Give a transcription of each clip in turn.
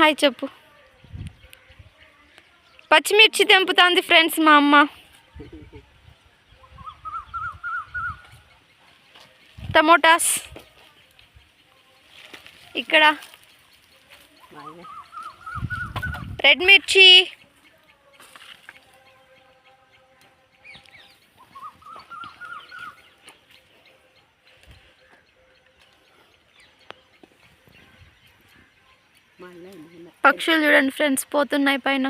Hi చెప్పు. పచ్చిమిర్చి తెంపుతుంది friends మా అమ్మ. టమోటాస్. ఇక్కడ. రెడ్ మిర్చి. పక్షులు చూడండి ఫ్రెండ్స్ పోతున్నాయి పైన.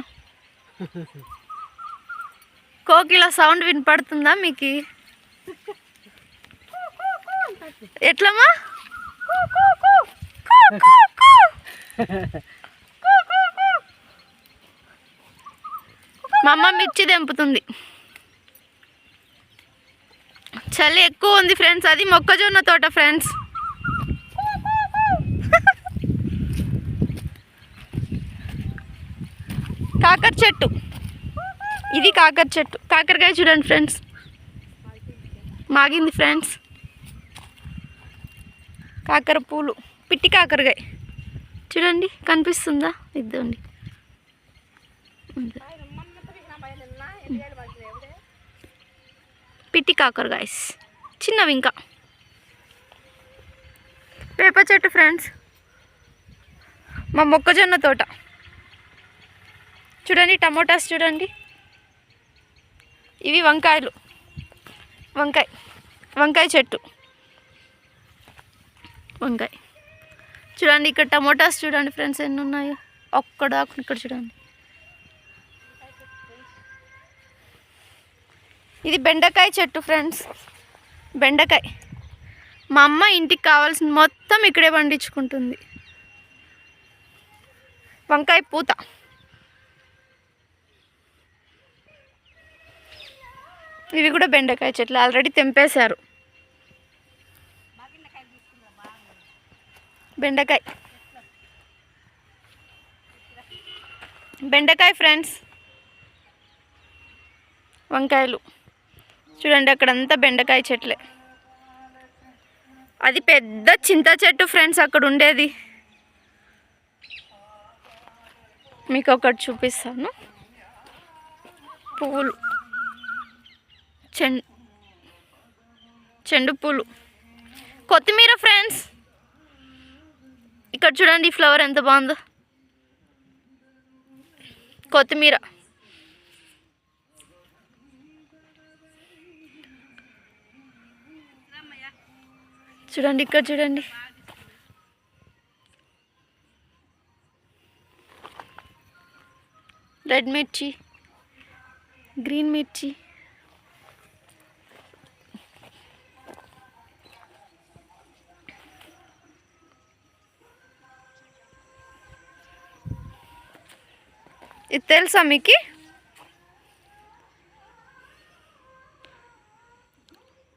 కోకిల సౌండ్ వినపడుతుందా మీకు? ఎట్లమ్మా? మా అమ్మ మిర్చి తెంపుతుంది. చలి ఎక్కువ ఉంది ఫ్రెండ్స్ అది మొక్కజొన్న తోట ఫ్రెండ్స్. కాకర చెట్టు. ఇది కాకర చెట్టు. కాకరకాయ చూడండి ఫ్రెండ్స్. మాగింది ఫ్రెండ్స్. కాకర పూలు. పిట్టి కాకరకాయ. చూడండి కనిపిస్తుందా? ఇద్దండి. పిట్టి కాకరకాయ చిన్నవి ఇంకా. వేప చెట్టు ఫ్రెండ్స్. మా మొక్కజొన్న తోట. చూడండి టమోటాస్ చూడండి. ఇవి వంకాయలు. వంకాయ వంకాయ చెట్టు. వంకాయ. చూడండి ఇక్కడ టమోటాస్ చూడండి ఫ్రెండ్స్ ఎన్ని ఉన్నాయో. ఒక్కడ ఇక్కడ చూడండి. ఇది బెండకాయ చెట్టు ఫ్రెండ్స్. బెండకాయ. మా అమ్మ ఇంటికి కావాల్సిన మొత్తం ఇక్కడే పండించుకుంటుంది. వంకాయ పూత. ఇవి కూడా బెండకాయ చెట్లు. ఆల్రెడీ తెంపేశారు. బెండకాయ. బెండకాయ ఫ్రెండ్స్. వంకాయలు. చూడండి అక్కడంతా బెండకాయ చెట్లే. అది పెద్ద చింత చెట్టు ఫ్రెండ్స్ అక్కడ ఉండేది. మీకు ఒకటి చూపిస్తాను. పువ్వులు. చెండు చెండు పూలు. కొత్తిమీర ఫ్రెండ్స్. ఇక్కడ చూడండి ఈ ఫ్లవర్ ఎంత బాగుందో. కొత్తిమీర. చూడండి ఇక్కడ చూడండి. రెడ్ మిర్చి గ్రీన్ మిర్చి. ఇది తెలుసా మీకు?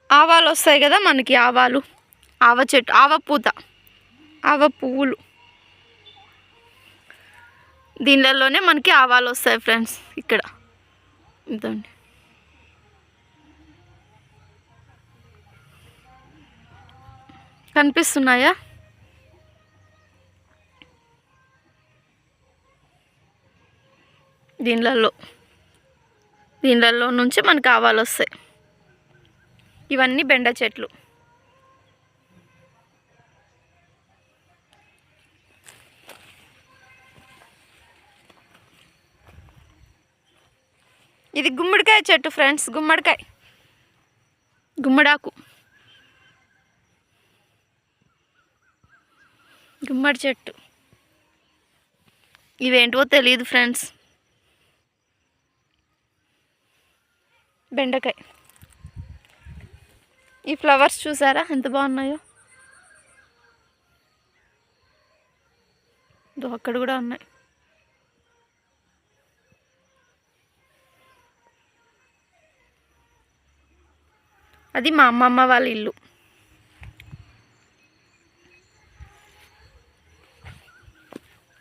ఆవాలు వస్తాయి కదా మనకి ఆవాలు. ఆవ చెట్టు ఆవ పూత ఆవ పువ్వులు. దీనిలోనే మనకి ఆవాలు వస్తాయి ఫ్రెండ్స్ ఇక్కడ. ఇదండి కనిపిస్తున్నాయా? దీనిలలో దీనిలలో నుంచి మనకు ఆవాలు వస్తాయి. ఇవన్నీ బెండ చెట్లు. ఇది గుమ్మడికాయ చెట్టు ఫ్రెండ్స్ గుమ్మడికాయ. గుమ్మడాకు. గుమ్మడి చెట్టు. ఇవేంటో తెలియదు ఫ్రెండ్స్. బెండకాయ. ఈ ఫ్లవర్స్ చూసారా? ఎంత బాగున్నాయో. దో అక్కడ కూడా ఉన్నాయి. అది మా అమ్మమ్మ వాళ్ళ ఇల్లు.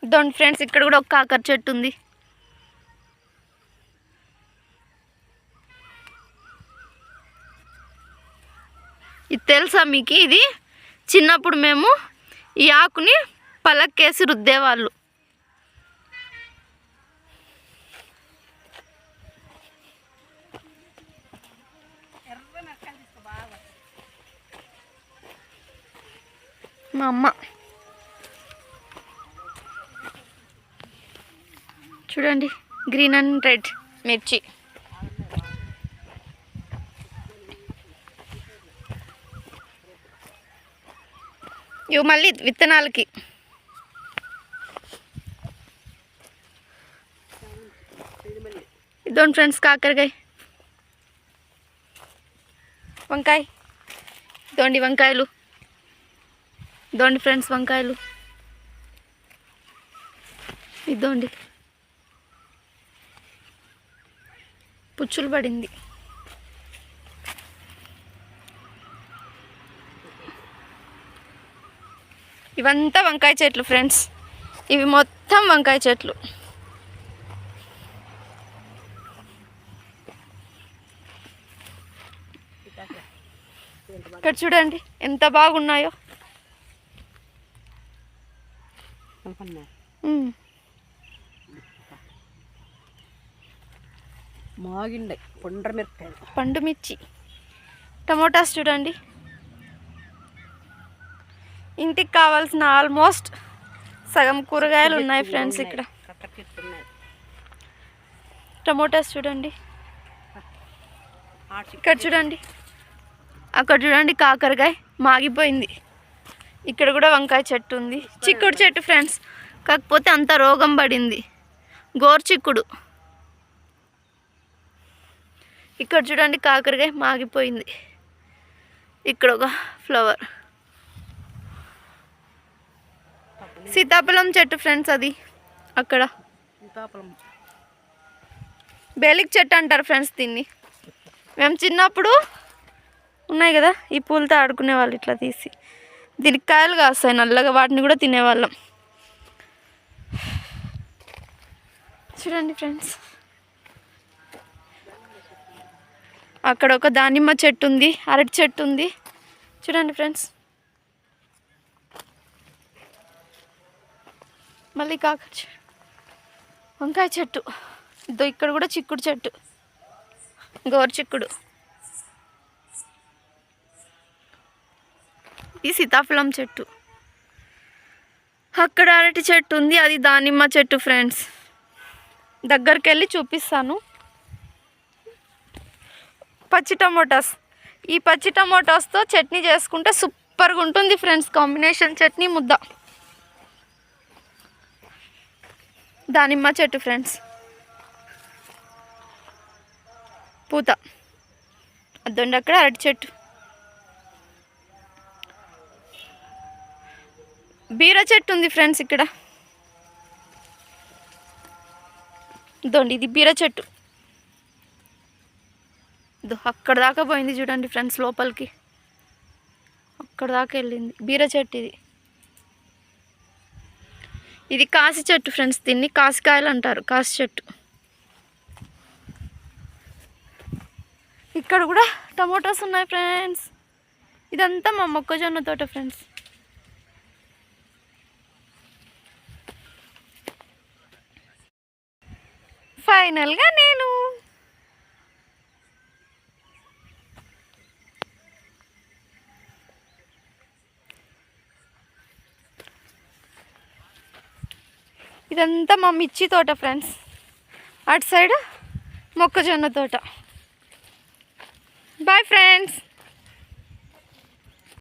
ఇదండి ఫ్రెండ్స్ ఇక్కడ కూడా ఒక కాకర చెట్టు ఉంది. ఇది తెలుసా మీకు? ఇది చిన్నప్పుడు మేము ఈ ఆకుని పలక్కేసి రుద్దేవాళ్ళు. మా అమ్మ. చూడండి గ్రీన్ అండ్ రెడ్ మిర్చి. ఇవి మళ్ళీ విత్తనాలకి. ఇదోండి ఫ్రెండ్స్ కాకరకాయ. వంకాయ. ఇదోండి వంకాయలు. ఇదోండి ఫ్రెండ్స్ వంకాయలు. ఇదోండి పుచ్చులు పడింది. ఇవంతా వంకాయ చెట్లు ఫ్రెండ్స్ ఇవి మొత్తం వంకాయ చెట్లు. ఇక్కడ చూడండి ఎంత బాగున్నాయో. మాగిండే మిరపకాయలు పండు మిర్చి. టమోటాస్ చూడండి. ఇంటికి కావాల్సిన ఆల్మోస్ట్ సగం కూరగాయలు ఉన్నాయి ఫ్రెండ్స్ ఇక్కడ. టమోటాస్ చూడండి. ఇక్కడ చూడండి. అక్కడ చూడండి కాకరకాయ మాగిపోయింది. ఇక్కడ కూడా వంకాయ చెట్టు ఉంది. చిక్కుడు చెట్టు ఫ్రెండ్స్. కాకపోతే అంత రోగం పడింది. గోరు చిక్కుడు. ఇక్కడ చూడండి కాకరకాయ మాగిపోయింది. ఇక్కడ ఒక ఫ్లవర్. సీతాఫలం చెట్టు ఫ్రెండ్స్ అది. అక్కడ. సీతాఫలం. బేలిక్ చెట్టు అంటారు ఫ్రెండ్స్ దీన్ని. మేము చిన్నప్పుడు ఉన్నాయి కదా ఈ పూలతో ఆడుకునే వాళ్ళు ఇట్లా తీసి. దీనికి కాయలు కాస్తాయి నల్లగా వాటిని కూడా తినేవాళ్ళం. చూడండి ఫ్రెండ్స్. అక్కడ ఒక దానిమ్మ చెట్టు ఉంది అరటి చెట్టు ఉంది. చూడండి ఫ్రెండ్స్. మళ్ళీ కాకర చె- వంకాయ చెట్టు. ఇదో ఇక్కడ కూడా చిక్కుడు చెట్టు. గోరు చిక్కుడు. ఇది సీతాఫలం చెట్టు. అక్కడ అరటి చెట్టు ఉంది అది దానిమ్మ చెట్టు ఫ్రెండ్స్. దగ్గరికి వెళ్ళి చూపిస్తాను. పచ్చి టమోటాస్. ఈ పచ్చి టమోటాస్తో చట్నీ చేసుకుంటే సూపర్గా ఉంటుంది ఫ్రెండ్స్ కాంబినేషన్ చట్నీ ముద్ద. దానిమ్మ చెట్టు ఫ్రెండ్స్. పూత. అద్దండి అక్కడ అరటి చెట్టు. బీర చెట్టు ఉంది ఫ్రెండ్స్ ఇక్కడ. ఇదోండి ఇది బీర చెట్టు. అక్కడ దాకా పోయింది చూడండి ఫ్రెండ్స్ లోపలికి. అక్కడ దాకా వెళ్ళింది. బీర చెట్టు ఇది. ఇది కాసి చెట్టు ఫ్రెండ్స్ దీన్ని కాసికాయలు అంటారు కాసి చెట్టు. ఇక్కడ కూడా టమోటాస్ ఉన్నాయి ఫ్రెండ్స్. ఇదంతా మా మొక్కజొన్న తోట ఫ్రెండ్స్. ఫైనల్గా నేను ఇదంతా మా మిర్చి తోట ఫ్రెండ్స్ అటు సైడ్ మొక్కజొన్న తోట. Bye friends